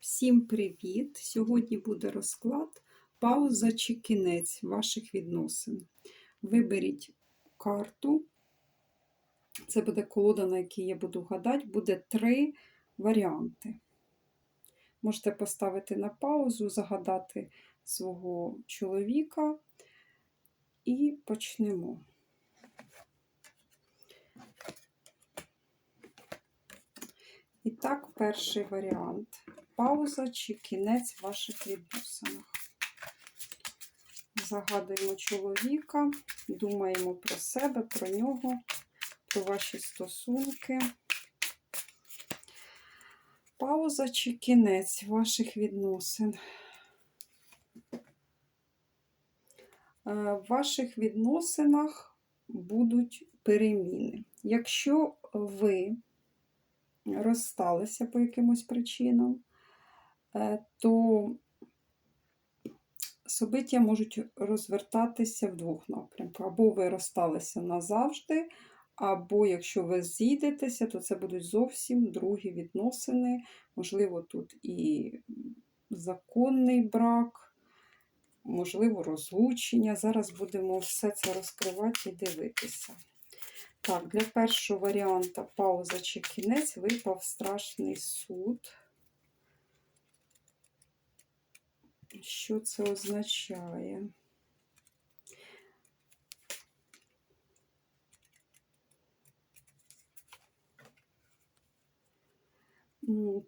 Всім привіт! Сьогодні буде розклад пауза чи кінець ваших відносин. Виберіть карту. Це буде колода, на якій я буду гадати, буде три варіанти. Можете поставити на паузу, загадати свого чоловіка і почнемо. І так, перший варіант. Пауза чи кінець ваших відносинах. Загадуємо чоловіка, думаємо про себе, про нього, про ваші стосунки. Пауза чи кінець ваших відносин. Е, В ваших відносинах будуть переміни. Якщо ви розсталися по якимось причинам, то собиття можуть розвертатися в двох напрямках. Або ви розсталися назавжди, або якщо ви зійдетеся, то це будуть зовсім другі відносини. Можливо, тут і законний брак, можливо, розлучення. Зараз будемо все це розкривати і дивитися. Так, для першого варіанта пауза чи кінець випав страшний суд. Що це означає?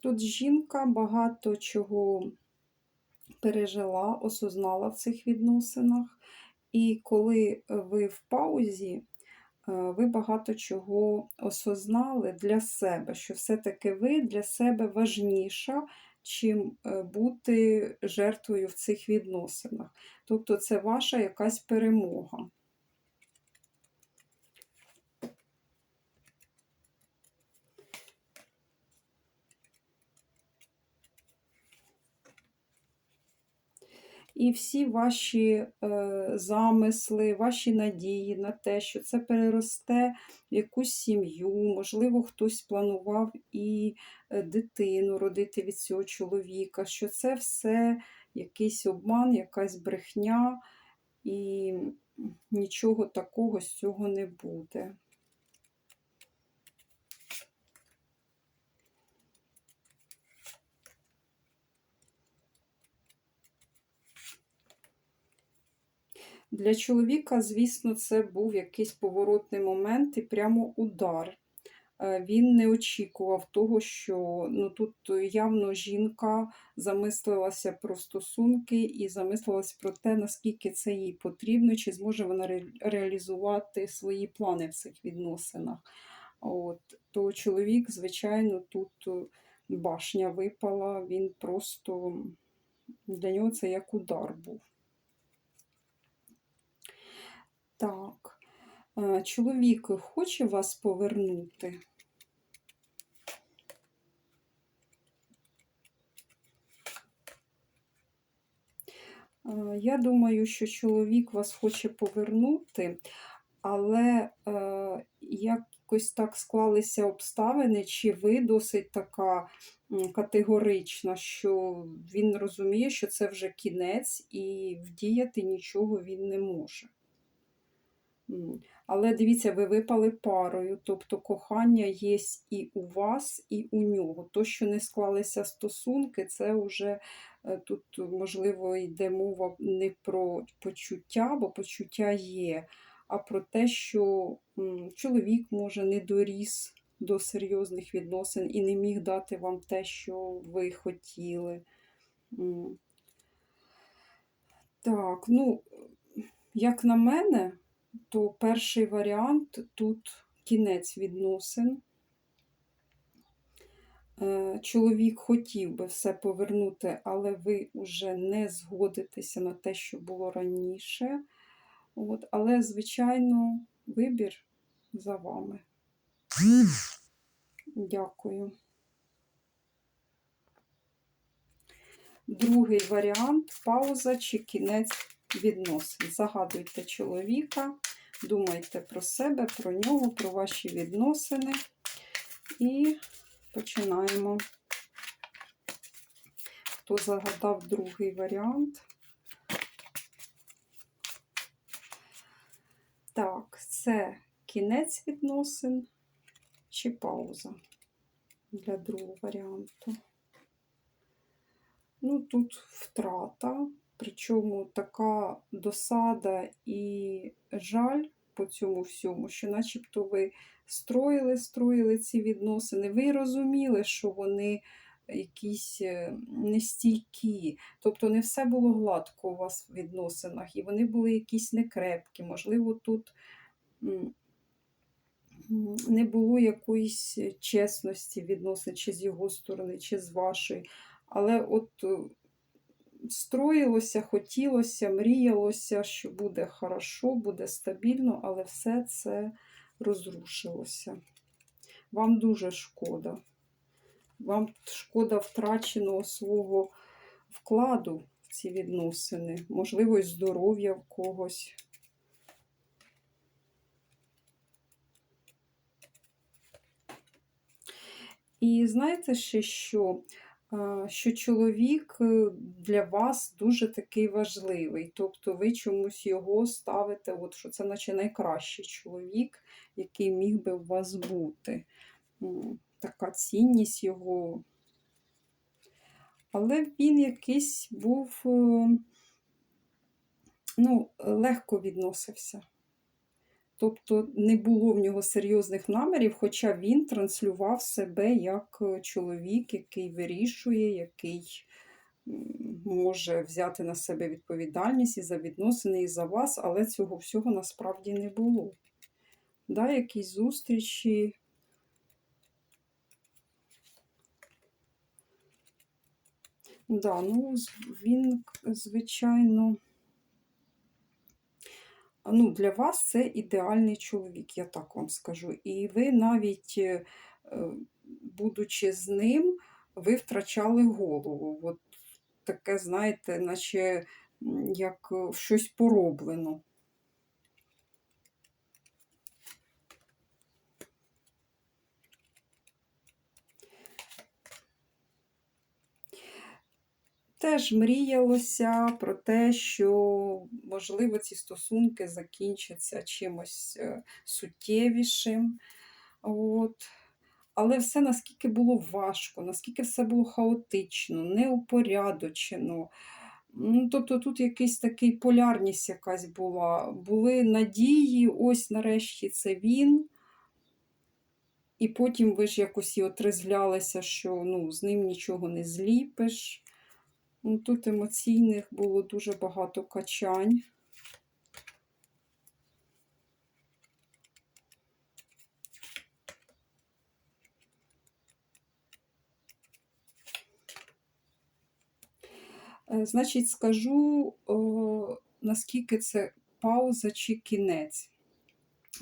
Тут жінка багато чого пережила, осознала в цих відносинах. І коли ви в паузі, е, ви багато чого осознали для себе, що все-таки ви для себе важніша, чим е, бути жертвою в цих відносинах. Тобто це ваша якась перемога. І всі ваші е, замисли, ваші надії на те, що це переросте в якусь сім'ю, можливо, хтось планував і е, дитину родити від цього чоловіка, що це все якийсь обман, якась брехня, і нічого такого з цього не буде. Для чоловіка, звісно, це був якийсь поворотний момент і прямо удар. Е, Він не очікував того, що ну, тут явно жінка замислилася про стосунки і замислилася про те, наскільки це їй потрібно, чи зможе вона реалізувати свої плани в цих відносинах. От, то чоловік, звичайно, тут е, башня випала, він просто для нього це як удар був. Так, е, чоловік хоче вас повернути? Е, Я думаю, що чоловік вас хоче повернути, але е, якось так склалися обставини, чи ви досить така категорична, що він розуміє, що це вже кінець, і вдіяти нічого він не може. Але дивіться, ви випали парою, тобто кохання є і у вас, і у нього. То, що не склалися стосунки, це вже е, тут, можливо, йде мова не про почуття, бо почуття є, а про те, що чоловік може не доріс до серйозних відносин і не міг дати вам те, що ви хотіли. Так, ну, як на мене, то перший варіант тут кінець відносин. Е, Чоловік хотів би все повернути, але ви вже не згодитеся на те, що було раніше. От, але, звичайно, вибір за вами. Дякую. Другий варіант пауза чи кінець відносин. Загадуйте чоловіка, думайте про себе, про нього, про ваші відносини. І починаємо. хто загадав другий варіант. Так, це кінець відносин чи пауза для другого варіанту. Ну, тут втрата, причому така досада і жаль по цьому всьому, що начебто ви строїли, строїли ці відносини, ви розуміли, що вони якісь е, нестійкі. Тобто не все було гладко у вас в відносинах, і вони були якісь некрепкі. Можливо, тут не було якоїсь чесності відносин, чи з його сторони, чи з вашої. Але от е, строїлося, хотілося, мріялося, що буде хорошо, буде стабільно, але все це розрушилося. Вам дуже шкода. Вам шкода втраченого свого вкладу в ці відносини, можливо, і здоров'я в когось. І знаєте ще що? Що чоловік е, для вас дуже такий важливий. Тобто ви чомусь його ставите, от що це наче найкращий чоловік, який міг би у вас бути. Така цінність його. Але він якийсь був, е, ну, легко відносився. Тобто не було в нього серйозних намірів, хоча він транслював себе як е, чоловік, який вирішує, який може взяти на себе відповідальність і за відносини, і за вас, але цього всього насправді не було. Да, якісь зустрічі. Да, ну, він, звичайно. Ну, для вас це ідеальний чоловік, я так вам скажу. І ви навіть, е, е, будучи з ним, ви втрачали голову. От таке, знаєте, наче як е, щось пороблено. Теж мріялося про те, що, можливо, ці стосунки закінчаться чимось е, суттєвішим. От. Але все наскільки було важко, наскільки все було хаотично, неупорядочено. Ну, Тобто тут якийсь такий полярність якась була. Були надії, ось нарешті це він. І потім ви ж якось і отрезвлялися, що ну, з ним нічого не зліпиш. Ну, Тут емоційних було дуже багато качань. Е, Значить, скажу, о, наскільки це пауза чи кінець.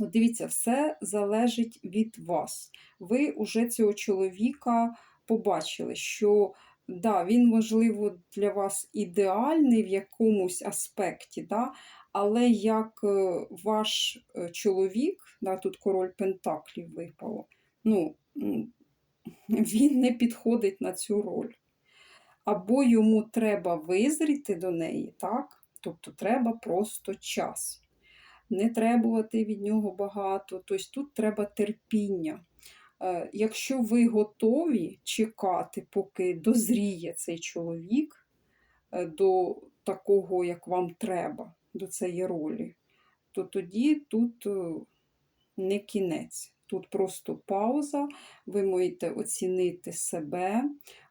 От дивіться, все залежить від вас. Ви уже цього чоловіка побачили, що да, він, можливо, для вас ідеальний в якомусь аспекті, да, але як е, ваш е, чоловік, да, тут король Пентаклів випало, ну, він не підходить на цю роль. Або йому треба визріти до неї, так? Тобто треба просто час. Не требувати від нього багато, тобто тут треба терпіння. Е, Якщо ви готові чекати, поки дозріє цей чоловік е, до такого, як вам треба, до цієї ролі, то тоді тут е, не кінець. Тут просто пауза, ви можете оцінити себе,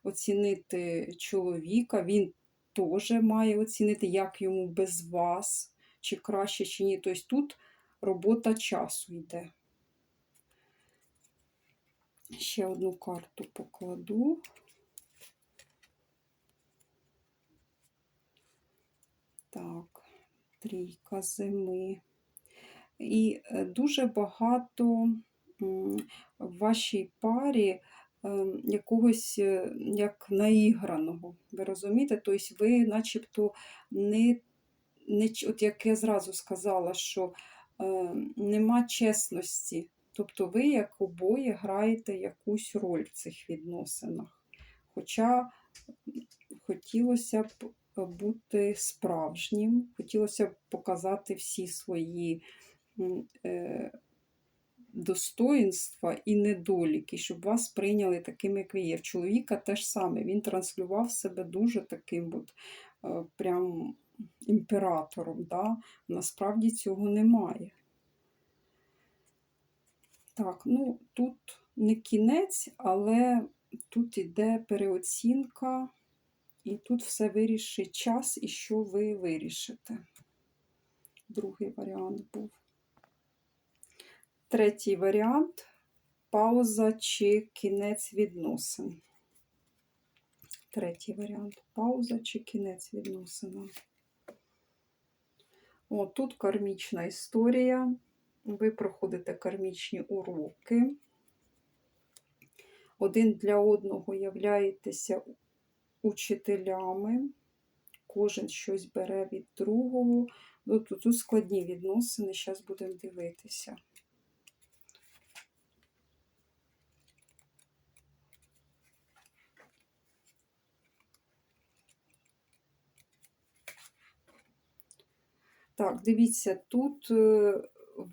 оцінити чоловіка, він теж має оцінити, як йому без вас, чи краще, чи ні. Тобто тут робота часу йде. Ще одну карту покладу. Так, трійка зими. І е, дуже багато в вашій парі ем, якогось е, як наіграного. Ви розумієте? Тобто ви начебто не, не от як я зразу сказала, що е, нема чесності. Тобто ви як обоє граєте якусь роль в цих відносинах. Хоча, хотілося б бути справжнім, хотілося б показати всі свої е, достоїнства і недоліки, щоб вас прийняли таким, як ви є. В чоловіка теж саме. Він транслював себе дуже таким от, е, прям імператором. Да? Насправді цього немає. Так, ну тут не кінець, але тут іде переоцінка, і тут все вирішить час і що ви вирішите. Другий варіант був. Третій варіант пауза чи кінець відносин. Третій варіант пауза чи кінець відносин. О, тут кармічна історія. Ви проходите кармічні уроки. Один для одного являєтеся учителями. Кожен щось бере від другого. Ну, Тут, складні відносини, зараз будемо дивитися. Так, дивіться, тут е,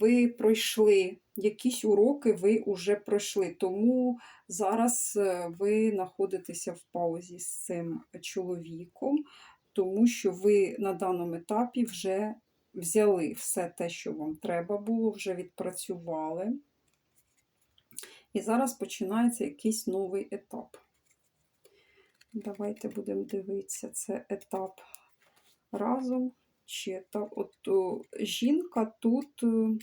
ви пройшли якісь уроки, ви вже пройшли, тому зараз е, ви знаходитеся в паузі з цим чоловіком, тому що ви на даному етапі вже взяли все те, що вам треба було, вже відпрацювали. І зараз починається якийсь новий етап. Давайте будемо дивитися, це етап разом етап. От о, жінка тут е,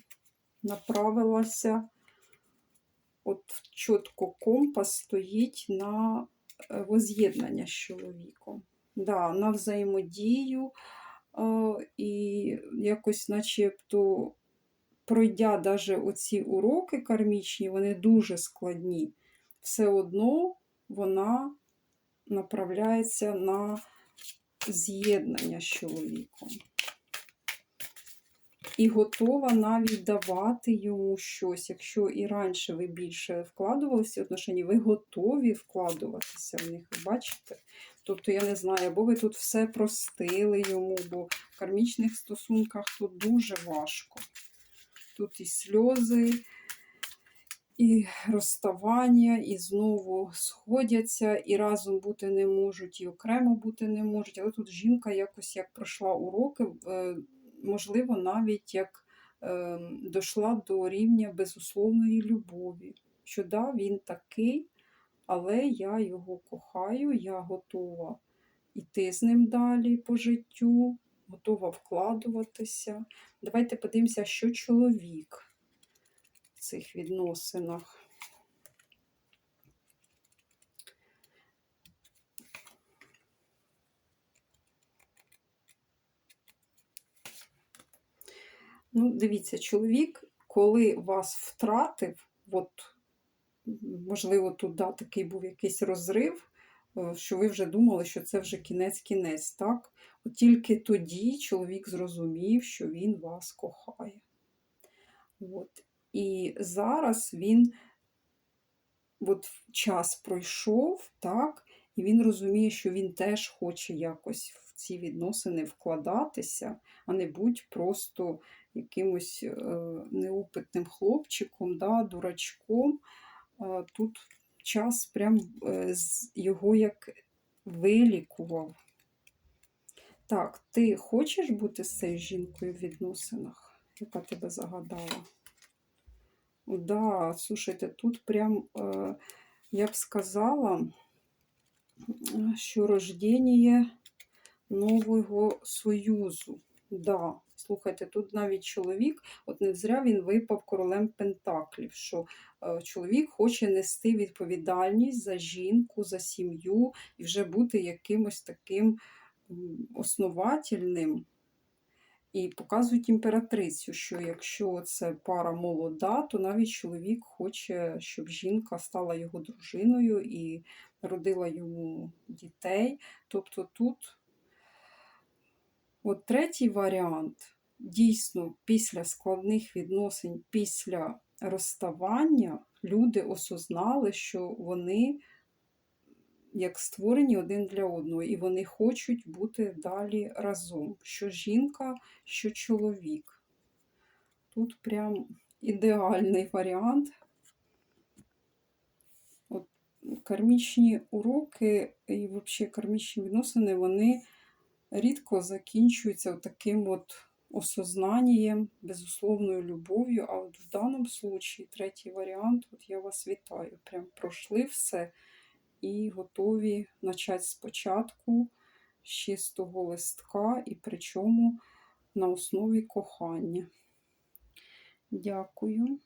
направилася, от чітко компас стоїть на е, воз'єднання з чоловіком. Да, на взаємодію е, і якось начебто пройдя даже оці уроки кармічні, вони дуже складні. Все одно вона направляється на з'єднання з чоловіком. І готова навіть давати йому щось. Якщо і раніше ви більше вкладувалися в отношення, ви готові вкладуватися в них, бачите? Тобто, я не знаю, або ви тут все простили йому, бо в кармічних стосунках тут дуже важко. Тут і сльози, і розставання, і знову сходяться, і разом бути не можуть, і окремо бути не можуть. Але тут жінка якось як пройшла уроки, е, можливо, навіть як е, дійшла до рівня безусловної любові. Що да, він такий, але я його кохаю, я готова йти з ним далі по життю, готова вкладуватися. Давайте подивимося, що чоловік в цих відносинах. Ну, дивіться, чоловік, коли вас втратив, от, можливо, тут да, такий був якийсь розрив, е, що ви вже думали, що це вже кінець-кінець, так? От тільки тоді чоловік зрозумів, що він вас кохає. От. І зараз він от час пройшов, так, і він розуміє, що він теж хоче якось в ці відносини вкладатися, а не будь просто якимось е, неопитним хлопчиком, да, дурачком. Тут час прям е, його як вилікував. Так, ти хочеш бути з цією жінкою в відносинах, яка тебе загадала? Да, слушайте, тут прям, е, я б сказала, що рождення нового союзу. Да, слухайте, тут навіть чоловік, от не зря він випав королем Пентаклів, що е, чоловік хоче нести відповідальність за жінку, за сім'ю і вже бути якимось таким основательним. І показують імператрицю, що якщо це пара молода, то навіть чоловік хоче, щоб жінка стала його дружиною і родила йому дітей. Тобто тут от третій варіант, дійсно, після складних відносин, після розставання люди осознали, що вони як створені один для одного, і вони хочуть бути далі разом. Що жінка, що чоловік. Тут прям ідеальний варіант. От кармічні уроки і взагалі кармічні відносини, вони рідко закінчуються таким от осознанням, безусловною любов'ю. А от в даному случаї, третій варіант, от я вас вітаю. Прям пройшли все і готові почати спочатку з чистого листка, і причому на основі кохання. Дякую.